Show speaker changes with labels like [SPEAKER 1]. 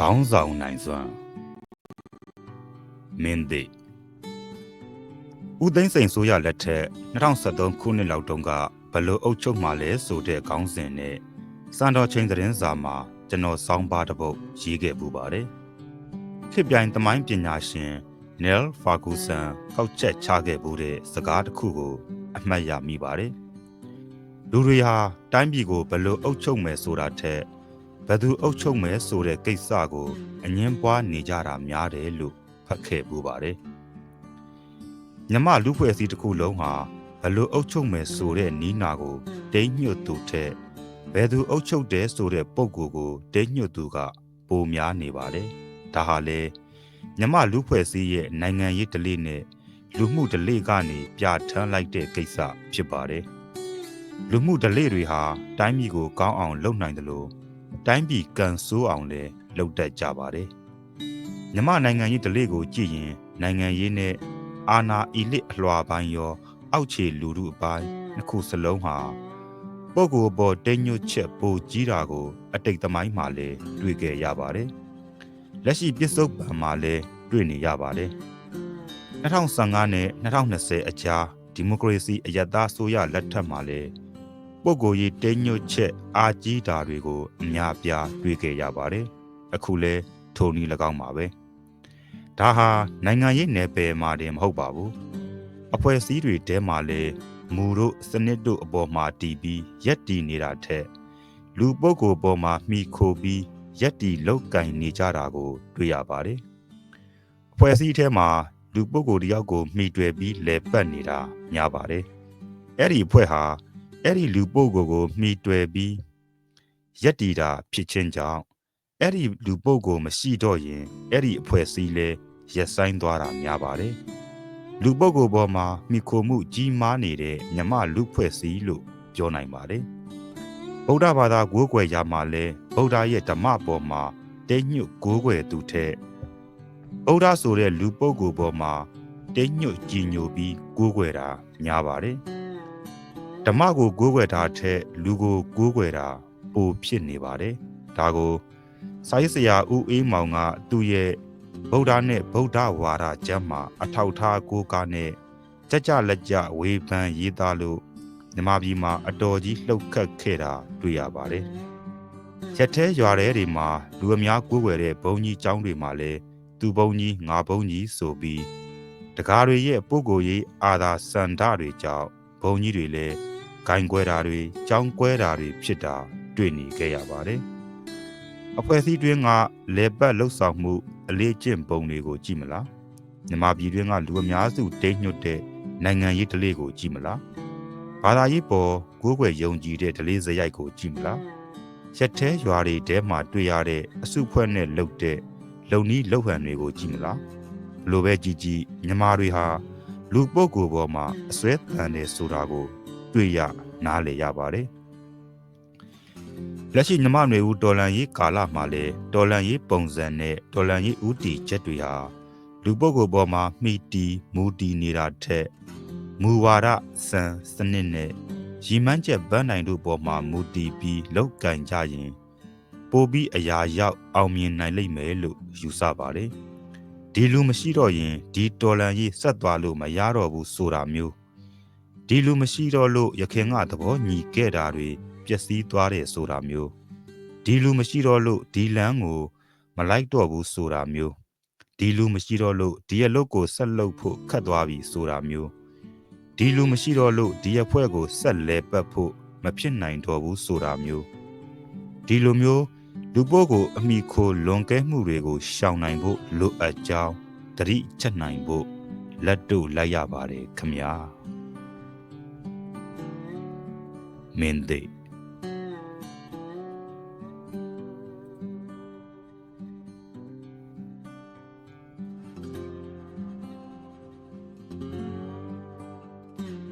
[SPEAKER 1] ခေါင်းဆောင်နိုင်စွမ်းမင်းသိဦးသိန်းစိန်ဆိုရလက်ထက်2023ခုနှစ်လောက်တုန်းကဘလို့အုပ်ချုပ်မှလဲဆိုတဲ့ခေါင်းစဉ်နဲ့စံတော်ချိန်သတင်းစာမှာကျွန်တော်စောင်းပါတစ်ပုဒ်ရေးခဲ့ပူပါတယ်ဖြစ်ပြိုင်သမိုင်းပညာရှင် Neil Ferguson ကောက်ချက်ချခဲ့ပူတဲ့စကားတစ်ခုကို အမှတ်ရမိပါတယ်လူတွေဟာတိုင်းပြည်ကိုဘလို့အုပ်ချုပ်မယ်ဆိုတာထက် ဘယ်သူအုပ်ချုပ်မယ်ဆိုတဲ့ကိစ္စကိုအငင်းပွားနေကြတာများတယ်လို့ဖတ်ခဲ့ပူပါတယ်။မြမလူဖွဲ့စည်းတစ်ခုလုံးဟာဘလို့အုပ်ချုပ်မယ်ဆိုတဲ့နီးနာကိုတိမ့်ညွတ်သူထက်ဘယ်သူအုပ်ချုပ်တယ်ဆိုတဲ့ပုံကိုယ်ကိုတိမ့်ညွတ်သူကပိုများနေပါတယ်။ဒါဟာလေမြမလူဖွဲ့စည်းရဲ့နိုင်ငံရေးဓလေ့နဲ့လူမှုဓလေ့ကနေပြဋ္ဌာန်းလိုက်တဲ့ကိစ္စဖြစ်ပါတယ်။လူမှုဓလေ့တွေဟာတိုင်းပြည်ကိုကောင်းအောင်လုပ်နိုင်တယ်လို့ တိုင်းပြည်ကန်ဆိုးအောင်လဲလုပ်တတ်ကြပါတယ်။မြမနိုင်ငံရေးဓလေ့ကိုကြည့်ရင်နိုင်ငံရေးနဲ့အာဏာအီလစ်အလွှာပိုင်းရော အောက်ခြေလူထုအပိုင်းနှစ်ခုစလုံးဟာပုဂ္ဂိုလ်ပေါ်တိမ်ညွတ်ချက်ပိုကြီးတာကို အတိတ်သမိုင်းမှာလဲတွေ့ကြရပါတယ်။လက်ရှိပြစ္ဆုတ်ပံမှာလဲတွေ့နေရပါတယ်။2015နဲ့2020အကြားဒီမိုကရေစီအယက်သားဆိုရလက်ထက်မှာလဲ ပုဂ္ဂိုလ်ရေးတိမ်ညွတ်ချက်အာကြီးတာတွေကိုအများပြားတွေ့ကြရပါတယ်။အခုလဲထိုနည်း၎င်းပါပဲ။ဒါဟာနိုင်ငံရေးနယ်ပယ်မှာတင်မဟုတ်ပါဘူး။အဖွဲ့အစည်းတွေတဲမှာလဲမူတို့စနစ်တို့အပေါ်မှာတည်ပြီးရက်တည်နေတာထက်လူပုဂ္ဂိုလ်ပေါ်မှာမိခိုပြီးရက်တည်လောက်ကင်နေကြတာကိုတွေ့ရပါတယ်။အဖွဲ့အစည်းထဲမှာလူပုဂ္ဂိုလ်တယောက်ကိုမှီတွယ်ပြီးလဲပတ်နေတာများပါတယ်။အဲ့ဒီအဖွဲ့ဟာ အဲ့ဒီလူပုဂ္ဂိုလ်ကိုမှီတွယ်ပြီးရက်တီတာဖြစ်ခြင်းကြောင့်အဲ့ဒီလူပုဂ္ဂိုလ်မရှိတော့ရင်အဲ့ဒီအဖွဲ့အစည်းလဲရက်ဆိုင်သွားတာများပါတယ်လူပုဂ္ဂိုလ်ပေါ်မှာမိခိုမှုကြီးမားနေတဲ့မြမလူဖွဲ့စည်းလို့ပြောနိုင်ပါတယ်ဗုဒ္ဓဘာသာကိုးကွယ်ရာမှာလဲဗုဒ္ဓရဲ့ဓမ္မပေါ်မှာတိတ်ညွတ်ကိုးကွယ်သူထက်ဗုဒ္ဓဆိုတဲ့လူပုဂ္ဂိုလ်ပေါ်မှာတိတ်ညွတ်ကြည်ညိုပြီးကိုးကွယ်တာများပါတယ် ဓမ္မကိုကိုးကွယ်တာထက်လူကိုကိုးကွယ်တာပိုဖြစ်နေပါတယ်။ဒါကိုစာရေးဆရာဦးအေးမောင်ကသူ့ရဲ့ဗုဒ္ဓနဲ့ဗုဒ္ဓဝါဒကျမ်းမှာအထောက်ထားကိုးကားနဲ့ကြကြလက်ကြဝေဖန်ရေးသားလို့မြမပြည်မှာအတော်ကြီးလှုပ်ခတ်ခဲ့တာတွေ့ရပါတယ်။ရက်သေးရွာတဲတွေမှာလူအများကိုးကွယ်တဲ့ဘုံကြီးကျောင်းတွေမှာလည်းသူဘုံကြီးငါဘုံကြီးဆိုပြီးတကားတွေရဲ့ပုဂ္ဂိုလ်ရေးအာသာစန္ဒတွေကြောင့်ဘုံကြီးတွေလည်း ဂိုင်းကွဲတာတွေကြောင်းကွဲတာတွေဖြစ်တာတွေ့နေခဲ့ရပါတယ်။အဖွဲ့အစည်းတွင်းကလေပတ်လှုပ်ဆောင်မှု အလေးကျင့်ပုံတွေကိုကြည့်မလား။မြန်မာပြည်တွင်းကလူအများစုတိတ်ညွတ်တဲ့နိုင်ငံရေးဓလေ့ကိုကြည့်မလား။ဘာသာရေးပေါ်ကိုးကွယ်ယုံကြည်တဲ့ဓလေ့စရိုက်ကိုကြည့်မလား။ရက်သေးရွာတွေထဲမှာတွေ့ရတဲ့အစုဖွဲ့နဲ့လှုပ်တဲ့လုံနီးလှုပ်ဟန်တွေကိုကြည့်မလား။ဘလိုပဲကြည့်ကြည့်မြန်မာတွေဟာလူပုဂ္ဂိုလ်ပေါ်မှာအစွဲတန်တယ်ဆိုတာကို တွေ့ရနားလည်ရပါတယ်လက်ရှိမြမနွေဦးတော်လန်ရေးကာလမှာလေတော်လန်ရေးပုံစံနဲ့တော်လန်ရေးဥတီချက်တွေဟာလူပုဂ္ဂိုလ်ပေါ်မှာမိတီမူတီနေတာထက်မူဝါဒစံစနစ်နဲ့ရီမန်းချက်ဗန်းနိုင်တို့ပေါ်မှာမူတီပြီးလောက်ကင်ကြရင်ပိုပြီးအရာရောက်အောင်မြင်နိုင်လိမ့်မယ်လို့ယူဆပါတယ်ဒီလူမရှိတော့ရင်ဒီတော်လန်ရေးဆက်သွားလို့မရတော့ဘူးဆိုတာမျိုး ဒီလူမရှိတော့လို့ရခင်ကသဘောညီခဲ့တာတွေပျက်စီးသွားတယ်ဆိုတာမျိုးဒီလူမရှိတော့လို့ဒီလမ်းကို မလိုက်တော့ဘူးဆိုတာမျိုးဒီလူမရှိတော့လို့ဒီအလုပ်ကိုဆက်လုပ်ဖို့ခတ်သွားပြီဆိုတာမျိုးဒီလူမရှိတော့လို့ဒီအဖွဲကိုဆက်လဲပတ်ဖို့မဖြစ်နိုင်တော့ဘူးဆိုတာမျိုးဒီလိုမျိုးလူပိုးကိုအမိခိုလွန်ကဲမှုတွေကိုရှောင်နိုင်ဖို့လိုအပ်ကြောင်းတတိချက်နိုင်ဖို့လက်တို့လိုက်ရပါတယ်ခမညာ mente.